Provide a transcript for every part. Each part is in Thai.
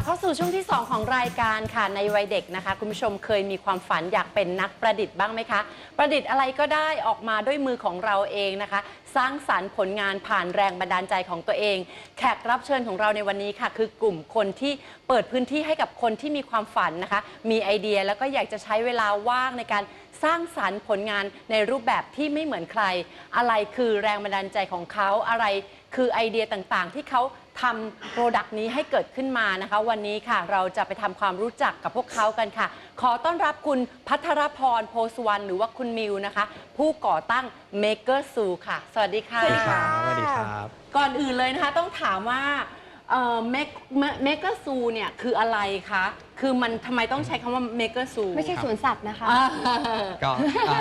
บเข้าสู่ช่วงที่ 2 ของรายการค่ะในวัยเด็กนะคะ คุณผู้ชมเคยมีความฝันอยากเป็นนักประดิษฐ์บ้างไหมคะ ประดิษฐ์อะไรก็ได้ออกมาด้วยมือของเราเองนะคะ สร้างสรรค์ผลงานผ่านแรงบันดาลใจของตัวเอง แขกรับเชิญของเราในวันนี้ค่ะ คือกลุ่มคนที่เปิดพื้นที่ให้กับคนที่มีความฝันนะคะ มีไอเดียแล้วก็อยากจะใช้เวลาว่างในการสร้างสรรค์ผลงานในรูปแบบที่ไม่เหมือนใคร อะไรคือแรงบันดาลใจของเขาอะไรคือไอเดียต่างๆ ที่เขา ทำโปรดักต์นี้ให้เกิดขึ้นมานะคะ วันนี้ค่ะเราจะไปทำความรู้จักกับพวกเขากันค่ะ ขอต้อนรับคุณพัทรพรโพสวรรณหรือว่าคุณมิวนะคะ ผู้ก่อตั้ง Maker Zoo ค่ะ สวัสดีค่ะ สวัสดีครับ สวัสดีครับ ก่อนอื่นเลยนะคะต้องถามว่าเอ่อ Make Maker Zoo เนี่ยคืออะไรคะ คือมันทำไมต้องใช้คำว่า Maker Zoo ไม่ใช่สวนสัตว์นะคะอ่าก็อ่า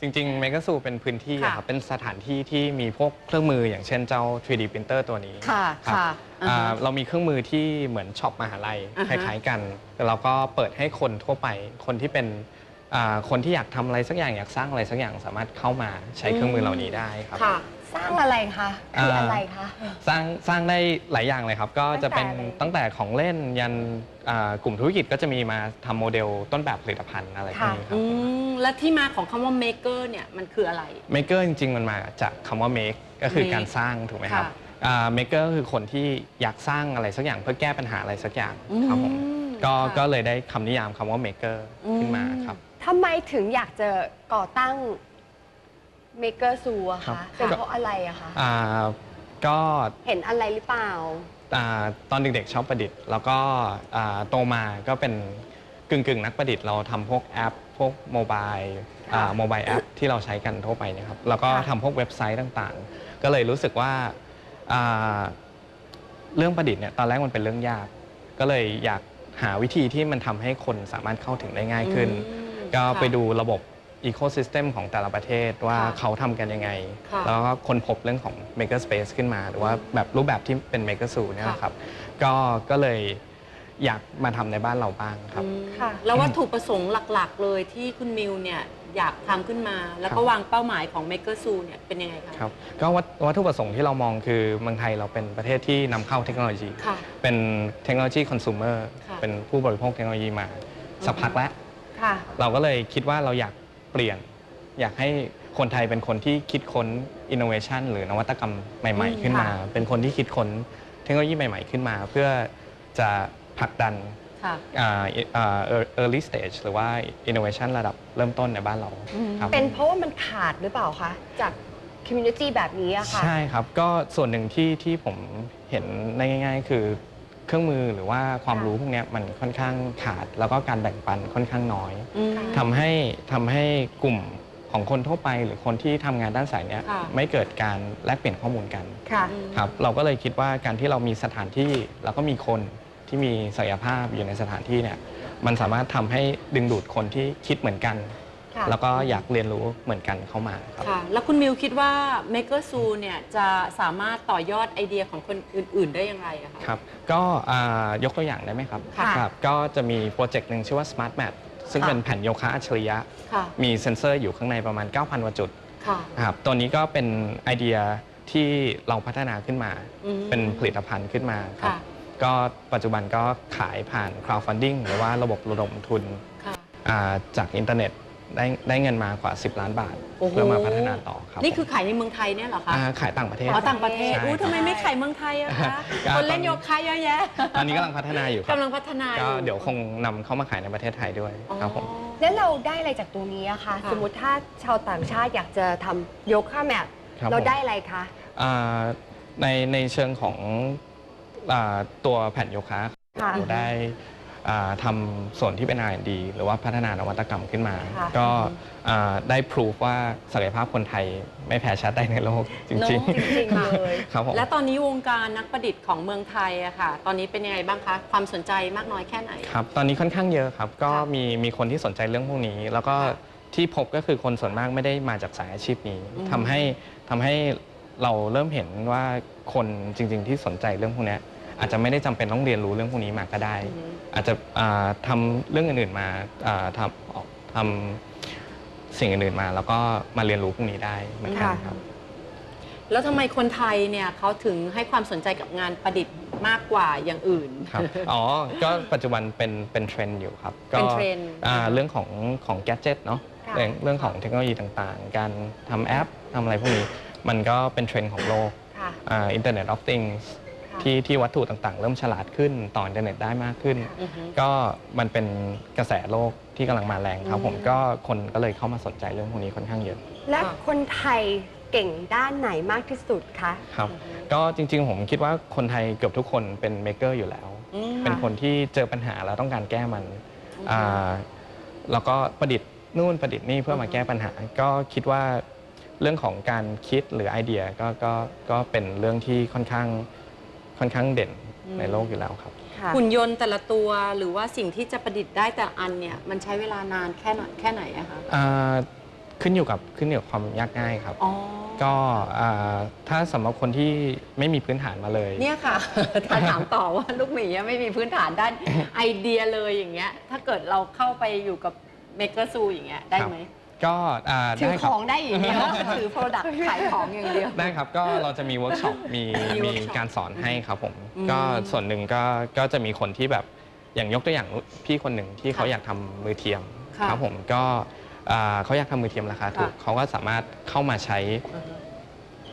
จริงๆ m e g a z o o เป็นพื้นที่ค่ะอะครับเป็นสถานที่ที่มีพวกเครื่องมืออย่างเช่นเจ้า 3D printer ตัวนี้ค่ะรับค่ะอ่าอ่าฮะเรามีเครื่องมือที่เหมือนช็อปมหาลัยอ่าคฮะล้ายๆกัน แต่เราก็เปิดให้คนทั่วไปคนที่เป็นอ่า คนที่อยากทำอะไรสักอย่างอยากสร้างอะไรสักอย่างสามารถเข้ามาใช้เครื่องมือเหล่านี้ได้ครับ ค่ะ สร้างอะไรคะคืออะไรคะ สร้างสร้างได้หลายอย่างเลยครับ ก็จะเป็นตั้งแต่อะไรตั้งแต่ของเล่นยันอ่ากลุ่มธุรกิจก็จะมีมาทำโมเดลต้นแบบผลิตภัณฑ์อะไรพวกนี้ครัอืบ มและที่มาของคำว่า Maker เนี่ยมันคืออะไร maker จริงๆ มันมาจากคำว่า make ก็คือ Make การสร้างถูกไหมครับค่ะอ่า maker ก็คือคนที่อยากสร้างอะไรสักอย่างเพื่อแก้ปัญหาอะไรสักอย่างครับผมอืมก็ค่ะก็เลยได้คำนิยามคำว่า maker ขึ้นมาครับ ทำไมถึงอยากจะก่อตั้ง Maker Zoo อะครัคะบเป็นเพราะอะไรอะคะอ่าก็เห็นอะไรหรือเปล่า อ่าตอนเด็กๆชอบประดิษฐ์ แล้วก็อ่าโตมาก็เป็นกึ่งๆ นักประดิษฐ์เราทำพวกแอป พวกโมบายค่ะโมบายแอปที่เราใช้กันทั่วไปเนะครับ แล้วก็ค่ะ ทำพวกเว็บไซต์ต่างๆ ก็เลยรู้สึกว่าอ่าเรื่องประดิษฐ์เนี่ยตอนแรกมันเป็นเรื่องยาก ก็เลยอยากหาวิธีที่มันทำให้คนสามารถเข้าถึงได้ง่ายขึ้น อืม ก็ค่ะไปดูระบบอีโค y ิสเต็มของแต่ละประเทศว่าค่ะเขาทำกันยังไง ค่ะแล้วก็ค้นพบเรื่องของ Maker Space ขึ้นมา หรือว่าแบบรูปแบบที่เป็น Maker Zoo เนี่ยนะครับ ก็ก็เลยอยากมาทำในบ้านเราบ้างครับ อืมค่ะ แล้ววัตถุประสงค์หลักๆ เลยที่คุณมิวเนี่ยอยากทำขึ้นมา แล้วก็ครับ วางเป้าหมายของ Maker Zoo เนี่ยเป็นยังไงคะครับก็วัตวัตถุประสงค์ที่เรามองคือเมืองไทยเราเป็นประเทศที่นำเข้าเทคโนโลยี ค่ะ เป็นเทคโนโลยีคอน sumer ค่ะเป็นผู้บริโภคเทคโนโลยีมา สักพักแล้ว ค่ะ เราก็เลยคิดว่าเราอยากเปลี่ยน อยากให้คนไทยเป็นคนที่คิดค้น innovation หรือนวัตกรรมใหม่ อืมๆ ขึ้นมา ค่ะ เป็นคนที่คิดค้นเทคโนโลยีใหม่ ๆ ขึ้นมา เพื่อจะผลักดันค่ะอ่าอ่า early stage หรือว่า innovation ระดับเริ่มต้นในบ้านเราอืมครับ เป็นเพราะว่ามันขาดหรือเปล่าคะจากคอมมูนิตี้แบบนี้อะค่ะ ใช่ครับ ก็ส่วนหนึ่งที่ที่ผมเห็นได้ง่าย ๆ คือ เครื่องมือหรือว่าความค่ะรู้พวกเนี้ยมันค่อนข้างขาด แล้วก็การแบ่งปันค่อนข้างน้อยอืม ทำให้ทำให้กลุ่มของคนทั่วไป หรือคนที่ทำงานด้านสายเนี้ยค่ะ ไม่เกิดการแลกเปลี่ยนข้อมูลกัน ค่ะ อืม ครับเราก็เลยคิดว่าการที่เรามีสถานที่แล้วก็มีคนที่มีศักยภาพอยู่ในสถานที่เนี่ยมันสามารถทำให้ดึงดูดคนที่คิดเหมือนกัน ค่ะ แล้วก็อยากเรียนรู้เหมือนกันเข้ามาครับ ค่ะ แล้วคุณมิวคิดว่า Maker Zoo เนี่ยจะสามารถต่อยอดไอเดียของคนอื่น ๆ ได้อย่างไรอะคะ ครับ ก็อ่ายกตัวอย่างได้ไหมครับค่ะ ครับก็จะมีโปรเจกต์หนึ่งชื่อว่า Smart Mat ซึ่งค่ะเป็นแผ่นโยคะอัจฉริยะ ค่ะ มีเซ็นเซอร์อยู่ข้างในประมาณ 9,000กว่าจุดค่ะนะครับตัวนี้ก็เป็นไอเดียที่เราพัฒนาขึ้นมา อืมเป็นผลิตภัณฑ์ขึ้นมาครับ ค่ะ ก็ปัจจุบันก็ขายผ่าน crowdfunding หรือว่าระบบระดมทุนค่ะ อ่าจากอินเทอร์เน็ต ได้ได้เงินมากว่า 10 ล้านบาท โอ้โห เพื่อมาพัฒนาต่อครับนี่คือผมขายในเมืองไทยเนี่ยเหรอคะาขายต่างประเทศ อ๋อต่างประเทศใช่อู้ครับทำไมไม่ขายเมืองไทยอะคะอ่าคนเล่นตอนโยคะเยอะแยะตอนนี้กำลังพัฒนาอยู่ครับกำลังพัฒนาอก็เดี๋ยวคงนำเข้ามาขายในประเทศไทยด้วยครับผมอ๋อแล้วเราได้อะไรจากตรงนี้อะคะค่ะ สมมุติถ้าชาวต่างชาติอยากจะทำโยคะแมทครับ เราผมได้อะไรคะ อ่าในในเชิงของอาตัวแผ่นโยคะค่ะ เราได้อ่า ทำส่วนที่เป็น R&D หรือว่าพัฒนานวัตกรรมขึ้นมา ค่ะ ก็อ่าได้พิสูจว่าศักยภาพคนไทยไม่แพ้ชาติใดในโลกจริงเนอะจริงๆเลยๆครับผม และตอนนี้วงการนักประดิษฐ์ของเมืองไทยอะค่ะ ตอนนี้เป็นยังไงบ้างคะ ความสนใจมากน้อยแค่ไหนครับ ตอนนี้ค่อนข้างเยอะครับ ก็ค่ะมีมีคนที่สนใจเรื่องพวกนี้ แล้วก็ค่ะที่พบก็คือคนส่วนมากไม่ได้มาจากสายอาชีพนี้อืม ทำให้ทำให้เราเริ่มเห็นว่าคนจริง ๆ ที่สนใจเรื่องพวกเนี้ย อาจจะไม่ได้จำเป็นต้องเรียนรู้เรื่องพวกนี้มาก็ได้อืมอาจจะอ่าทำเรื่องอื่นๆมาอ่าทำออกทำสิ่งอื่นๆมา แล้วก็มาเรียนรู้พวกนี้ได้เหมือนกันค่ะครับ แล้วทำไมคนไทยเนี่ยเขาถึงให้ความสนใจกับงานประดิษฐ์มากกว่าอย่างอื่น ครับ อ๋อ ก็ปัจจุบันเป็นเป็นเทรนด์อยู่ครับเป็นก็เทรนด์อ่าอ่าเรื่องของของแกจิตเนาะค่ะ เรื่องเรื่องของเทคโนโลยีต่างๆ การทำแอปทำอะไรพวกนี้ มันก็เป็นเทรนด์ของโลกค่ะอ่า Internet of Things ค่ะ ที่ที่วัตถุต่างๆ เริ่มฉลาดขึ้นต่ออินเทอร์เน็ตได้มากขึ้น อือฮึ ก็มันเป็นกระแสโลกที่กำลังมาแรงครับอืมผมก็คนก็เลยเข้ามาสนใจเรื่องพวกนี้ค่อนข้างเยอะและค่ะคนไทยเก่งด้านไหนมากที่สุดคะ ครับ ก็จริง ๆ ผมคิดว่าคนไทยเกือบทุกคนเป็นเมเกอร์อยู่แล้ว อืม เป็นคนที่เจอปัญหาแล้วต้องการแก้มันอืมอ่าแล้วก็ประดิษฐ์นู่นประดิษฐ์นี่เพื่อมาแก้ปัญหา ก็คิดว่าเรื่องของการคิดหรือไอเดียก็ก็ก็เป็นเรื่องที่ค่อนข้าง ค่อนข้างเด่นในโลกอยู่แล้วครับ ค่ะหุ่นยนต์แต่ละตัวหรือว่าสิ่งที่จะประดิษฐ์ได้แต่ละอันเนี่ยมันใช้เวลานานแค่ไหนแค่ไหนอะคะอ่าขึ้นอยู่กับขึ้นอยู่กับความยากง่ายครับ อ๋อก็อ่าถ้าสำหรับคนที่ไม่มีพื้นฐานมาเลย เนี่ยค่ะ ถ้าถามต่อว่าลูกหมีไม่มีพื้นฐานด้าน ไอเดียเลยอย่างเงี้ย ถ้าเกิดเราเข้าไปอยู่กับเมก e ร์ซูอย่างเงี้ยได้ไหม ก็อ่าถือได้คขรับ องได้อย่างเดียวถือโปรดักต์ขายของอย่างเดียว ได้ครับ ก็เราจะมีเวิร์กช็อป มีมีมี workshop การสอนให้ครับผม อืมก็ส่วนหนึ่งก็ก็จะมีคนที่แบบอย่างยกตัวอย่างพี่คนหนึ่งที่เขาค่ะอยากทำมือเทียมค่ะครับผมก็อ่าเขาอยากทำมือเทียมราคาถูกค่ะ เขาก็สามารถเข้ามาใช้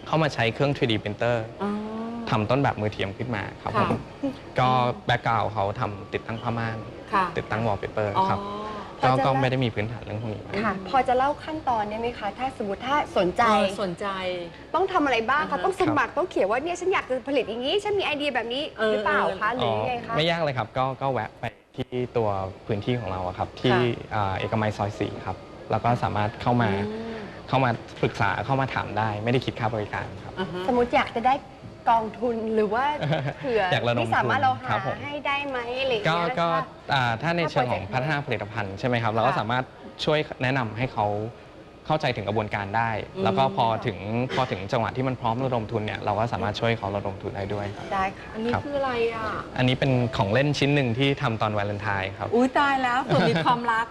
เข้ามาใช้เครื่อง 3D printer อ๋อ ทำต้นแบบมือเทียมขึ้นมาครับผค่ะมก็แบ็กกราวเขาทำติดตั้งผ้าม่าน ค่ะ ติดตั้งวอลเปเปอร์อ๋อครับ พอก็จะก็เล่าไม่ได้มีพื้นฐานเรื่องพวกนี้มากค่ะ พอจะเล่าขั้นตอนได้ไหมคะ ถ้าสมมติถ้าสนใจ เออสนใจ ต้องทำอะไรบ้างอ่าคะฮะต้องสมัคร ต้องเขียนว่าเนี่ยฉันอยากจะผลิตอย่างนี้ ฉันมีไอเดียแบบนี้เออ หรือเปล่าคะ หรืออยังไงคะ ไม่ยากเลยครับก็ก็แวะไปที่ตัวพื้นที่ของเราอะครับที่อ่าเอกมัยซอยสี่ครับแล้วก็สามารถเข้ามาอืมเข้ามาปรึกษาเข้ามาถามได้ ไม่ได้คิดค่าบริการครับ อ่าฮะ สมมติอยากจะได้ กองทุนหรือว่าเผื่ออยากระดมที่สามารถเราทุนคหารับผม ให้ได้ไหมอะไรอย่างก็เงี้ยก็ค่ะอ่าถ้าในเชิงของถ้าโปรเจกต์พัฒนาผลิตภัณฑ์ใช่ไหมครับเราก็ค่ะสามารถช่วยแนะนำให้เขาเข้าใจถึงกระบวนการได้ อืม แล้วก็พอถึงพอถึงจังหวะที่มันพร้อมระดมทุนเนี่ยเราก็สามารถช่วยเขาระดมทุนได้ด้วยครับ ได้ค่ะ อันนี้ครับ คืออะไรอะ อันนี้เป็นของเล่นชิ้นหนึ่งที่ทำตอนวาเลนไทน์ครับอุ้ยตายแล้วเผื่อมีความรัก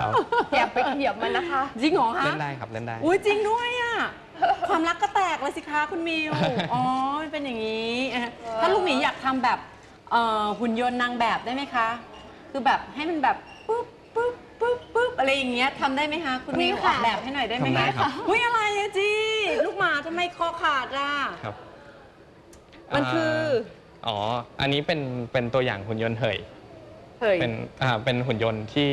ครับอย่าไปเหยียบมันนะคะ จริงเหรอคะเล่นได้ครับเล่นได้ อุ้ยจริงด้วยอะ ความรักก็แตกเลยสิคะคุณมิว อ๋อมันเป็นอย่างนี้อะถ้าลูกหมีอยากทำแบบเอ่อหุ่นยนต์นางแบบได้ไหมคะ คือแบบให้มันแบบปุ๊บปุ๊บปุ๊บปุ๊บอะไรอย่างเงี้ยทำได้ไหมคะ คุณมิวนี่อค่ะ อกแบบให้หน่อยได้ไหมทำได้คะครับ อุ้ยอะไรอะจีลูกหมาทำไมคอขาดอะ ครับมันคือาอ๋อ อันนี้เป็นเป็นตัวอย่างหุ่นยนต์เหยเฮ้ย เป็นอ่าเป็นหุ่นยนต์ที่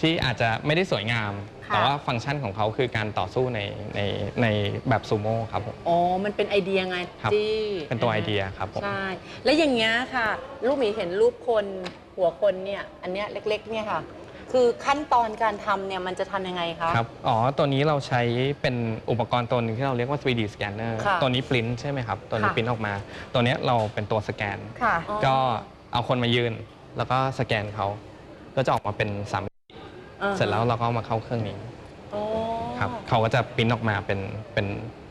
ที่อาจจะไม่ได้สวยงาม ค่ะ แต่ว่าฟังก์ชันของเขาคือการต่อสู้ในในในแบบซูโม่ครับผม อ๋อ มันเป็นไอเดียไงครับ จี้เป็นตัวไอเดียครับผม ใช่ แล้วอย่างเงี้ยค่ะ ลูกหมีเห็นรูปคนหัวคนเนี่ย อันเนี้ยเล็ก ๆ เนี่ยค่ะ คือขั้นตอนการทำเนี่ยมันจะทำยังไงคะ ครับ อ๋อ ตัวนี้เราใช้เป็นอุปกรณ์ตัวหนึงที่เราเรียกว่า 3D scanner ค่ะตัวนี้ปริ้นใช่ไหมครับ ตัวนี้ค่ะ ปริ้นออกมา ตัวเนี้ยเราเป็นตัวสแกน ค่ะ อ๋อ ก็เอาคนมายืน แล้วก็สแกนเขา ก็จะออกมาเป็นสาม อ่าฮะ เสร็จแล้วเราก็เอามาเข้าเครื่องนี้อ๋อครับเขาก็จะปริ้นออกมาเป็นเป็น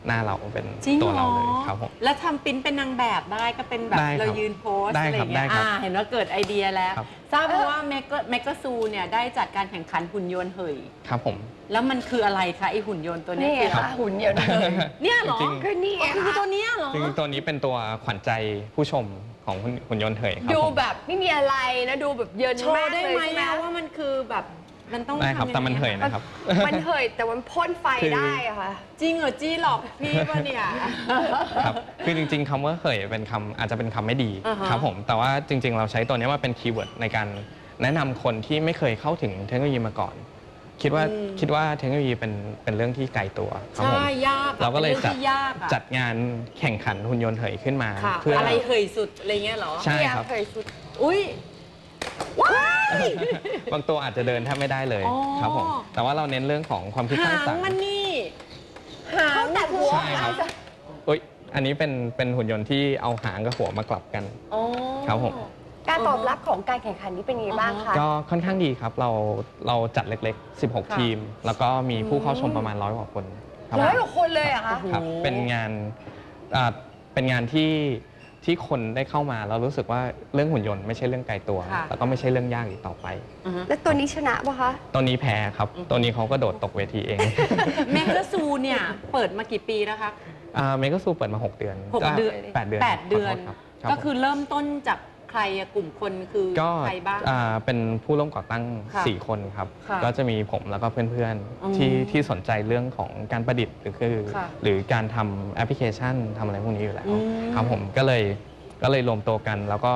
หน้าเราเป็นจริงตัวเหรเราอเลยครับผม แล้วทำปริ้นเป็นนางแบบได้ก็เป็นแบบได้ครับเรายืนโพสได้อะไรครับเงี้ยได้ครับอ่าเห็นว่าเกิดไอเดียแล้ว ครับ ทราบมาว่าเมกเมกซูเนี่ยได้จัดการแข่งขันหุ่นยนต์เหยครับผม แล้วมันคืออะไรคะไอหุ่นยนต์ตัวเนี้นี่ยไงคือคะหุ่นเดียวนะเนี่ยเหรอจริงก็นี่ไงคือคะตัวเนี้ยเหรอ จริงๆตัวนี้เป็นตัวขวัญใจผู้ชมของหุ่นหุ่นยนต์เหยครับดูผม แบบไม่มีอะไรนะ ดูแบบเยินโชมากว์ได้เลยไหมใช่ไหม อะว่ามันคือแบบ มันต้องได้ครับทำยังไงแต่มันเหยอะนะครับ มันเหยแต่มันพ่นไฟคือ ได้อะค่ะ จริงเหรอจี้หลอกพี่ป่ะเนี่ย ครับคือจริงๆคำว่าเหยเป็นคำอาจจะเป็นคำไม่ดีอ่าฮะ ครับผมแต่ว่าจริง ๆ เราใช้ตัวนี้มาเป็นคีย์เวิร์ดในการแนะนำคนที่ไม่เคยเข้าถึงเทคโนโลยีมาก่อน คิดว่าอืมคิดว่าเทคโนโลยีเป็นเป็นเรื่องที่ไกลตัวครับผม ใช่ ยากอะเราก็เลยป็นจัองดที่ยากอะจัดงานแข่งขันหุ่นยนต์เหยขึ้นมาค่ะ เพื่อออะไรเหยสุด อะไรเงี้ยเหรอ ใช่เนี่ยครับ เคยสุดอุ้ยว้าย บางตัวอาจจะเดินแทบไม่ได้เลยอ๋อ ครับผมแต่ว่าเราเน้นเรื่องของความคิดสหาร้างงสรรค์ มันนี่หางเขาตัดหัวใช่ครับอุ้ยอันนี้เป็นเป็นหุ่นยนต์ที่เอาหางกับหัวมากลับกัน อ๋อ ครับผม การตอบรับของการแข่งขันนี้เป็นยังไงบ้างคะ ก็ค่อนข้างดีครับเราเราจัดเล็กๆ 16 ค่ะ ทีม แล้วก็มีผู้เข้าชมอืมประมาณร้อยกว่าคนครับร้อยกว่าคนเลยเหรอะคะ ครับโอ้โหเป็นงานอ่าเป็นงานที่ ที่คนได้เข้ามาแล้วรู้สึกว่าเรื่องหุ่นยนต์ไม่ใช่เรื่องไกลตัว ค่ะ แล้วก็ไม่ใช่เรื่องยากอีกต่อไป อือฮึแล้วตัวนี้ชนะปะคะ ตัวนี้แพ้ครับอืมตัวนี้เขาก็โดดตกเวทีเองเมกะซูเนี่ย เปิดมากี่ปีแล้วคะ เมกาซูเปิดมา 6 เดือนหกเดือนแปดเดือนแปดเดือน ขโทษครับรับก็คือเริ่มต้นจาก ใครอะกลุ่มคนคือก็ใครบ้าง อ่าเป็นผู้ร่วมก่อตั้ง ค่ะ4 คนครับ ค่ะก็จะมีผมแล้วก็เพื่อนอืมๆที่ที่สนใจเรื่องของการประดิษฐ์หรือคือ ค่ะหรือการทำแอปพลิเคชันทำอะไรพวกนี้อยู่แล้ว อืมครับผมก็เลยก็เลยรวมตัวกัน แล้วก็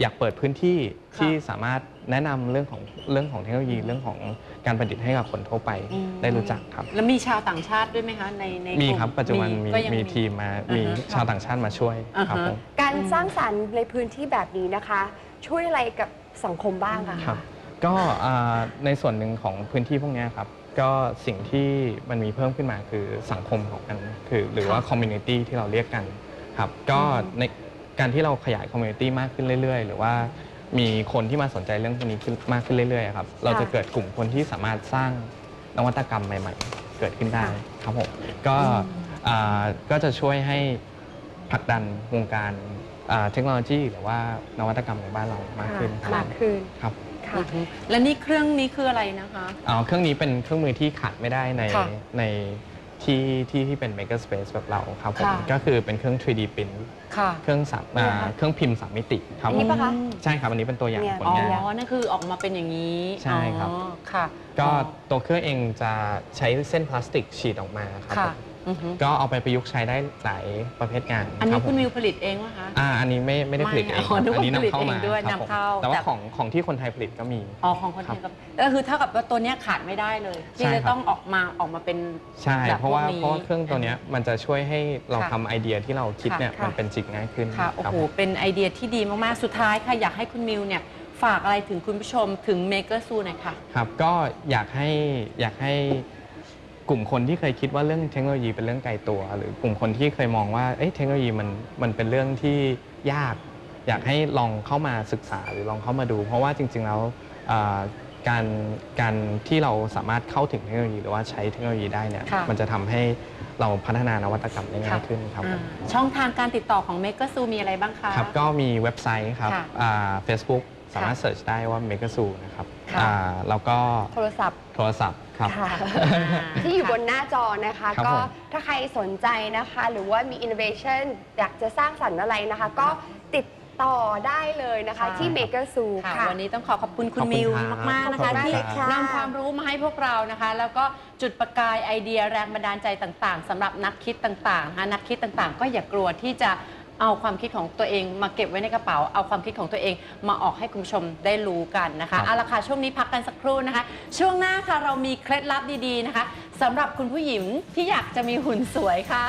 อยากเปิดพื้นที่ค่ะ ที่สามารถ แนะนำเรื่องของเรื่องของเทคโนโลยีเรื่องของการประดิษฐ์ให้กับคนทั่วไปอืม ได้รู้จักครับ แล้วมีชาวต่างชาติด้วยไหมคะในในมีกลุ่ครับปัจจุบันมีก็ยัง มีทีมมาอ่าฮะมีค่ะชาวต่างชาติมาช่วยอ่าฮะครับผม การสร้างสรรค์ในพื้นที่แบบนี้นะคะ ช่วยอะไรกับสังคมบ้างอะครัคะ บก็อ่าในส่วนหนึ่งของพื้นที่พวกเนี้ยครับ ก็สิ่งที่มันมีเพิ่มขึ้นมาคือสังคมของมันคือหรือว่าคอมมูนิตี้ที่เราเรียกกันครับ ก็ในการที่เราขยายคอมมูนิตี้มากขึ้นเรื่อยๆ หรือว่า มีคนที่มาสนใจเรื่องพวกนี้ขึ้นมากขึ้นเรื่อยๆครับเราจะเกิดกลุ่มคนที่สามารถสร้างนวัตกรรมใหม่ ๆ เกิดขึ้นได้ครับผมก็อ่าก็จะช่วยให้ผลักดันวงการอ่าเทคโนโลยี หรือว่านวัตกรรมในบ้านเรามากขึ้นครับมากขึ้นครับค่ะอือฮึและนี่เครื่องนี้คืออะไรนะคะอ๋อเครื่องนี้เป็นเครื่องมือที่ขาดไม่ได้ในค่ะใน ที่ที่ที่เป็น Maker Space แบบเราครับผมค่ะก็คือเป็นเครื่อง 3D print ค่ะ เครื่องสามอ่าเนี่ยค่ะเครื่องพิมพ์สามมิติครับอันนี้ผมปะคะใช่ครับอันนี้เป็นตัวอย่างเนี่ย ผลอ๋อ งาน นั่นคือออกมาเป็นอย่างนี้ใช่ครับ อ๋อค่ะ ก็อ๋อตัวเครื่องเองจะใช้เส้นพลาสติกฉีดออกมาครับค่ะ ผม อือฮึ ก็เอาไปประยุกต์ใช้ได้หลายประเภทงานอันนี้รับคุณผมมิวผลิตเองวะคะ อ่าอันนี้ไม่ไม่ได้ผลิตเองไม่อ๋อนึกว่าอันนี้ผลิตนำเข้าเองมาด้วยครับผมนำเข้าแต่ว่าแต่ของของที่คนไทยผลิตก็มี อ๋อของคนไทยก็ก็คือเท่ากับว่าตัวเนี้ยขาดไม่ได้เลย ที่ใช่จะครับ ต้องออกมาออกมาเป็น ใช่ แบบเพราะว่าพวกนี้เพราะว่าเครื่องตัวเนี้ยมันจะช่วยให้เราค่ะทำไอเดียที่เราคิดเนี่ยค่ะ มันเป็นจริงง่ายขึ้นค่ะโอ้รับ โหผมเป็นไอเดียที่ดีมากๆ สุดท้ายค่ะอยากให้คุณมิวเนี่ยฝากอะไรถึงคุณผู้ชมถึง Maker Zoo หน่อยค่ะ ครับก็อยากให้อยากให้ กลุ่มคนที่เคยคิดว่าเรื่องเทคโนโลยีเป็นเรื่องไกลตัว หรือกลุ่มคนที่เคยมองว่าเอ้ยเทคโนโลยีมันมันเป็นเรื่องที่ยาก อยากให้ลองเข้ามาศึกษาหรือลองเข้ามาดู เพราะว่าจริง ๆ แล้วอ่าการการที่เราสามารถเข้าถึงเทคโนโลยีหรือว่าใช้เทคโนโลยีได้เนี่ยค่ะมันจะทำให้เราพัฒนานวัตกรรมได้ง่ายขึ้นครับผมอ่าช่องทางการติดต่อของ Maker Zoo มีอะไรบ้างคะครับก็มีเว็บไซต์ครับค่ะเฟซบุ๊ก สามารถเสิร์ชได้ว่า m a k e r z o o นะครับค่ะ อ่าแล้วก็โทรศัพท์ โทรศัพท์ครับ ค่ะอ่าที่อยู่บนหน้าจอนะคะ ครับก็ผมถ้าใครสนใจนะคะ หรือว่ามี innovation อยากจะสร้างสรรค์อะไรนะคะ ก็ติดต่อได้เลยนะคะ ค่ะ ที่ Maker Zoo ค่ะค่ะ วันนี้ต้องขอขอบคุณคุขณอบคุณมิวครับมากๆนะคะขอบคุณที่มากเลยค่ะนำความรู้มาให้พวกเรานะคะ แล้วก็จุดประกายไอเดียแรงบันดาลใจต่างๆสำหรับนักคิดต่างๆนะคะนักคิดต่างๆ ก็อย่ากลัวที่จะ เอาความคิดของตัวเองมาเก็บไว้ในกระเป๋า เอาความคิดของตัวเองมาออกให้คุณผู้ชมได้รู้กันนะครัคะบเอาละค่ะช่วงนี้พักกันสักครู่นะคะ ช่วงหน้าค่ะเรามีเคล็ดลับดีๆนะคะสำหรับคุณผู้หญิงที่อยากจะมีหุ่นสวยค่ะ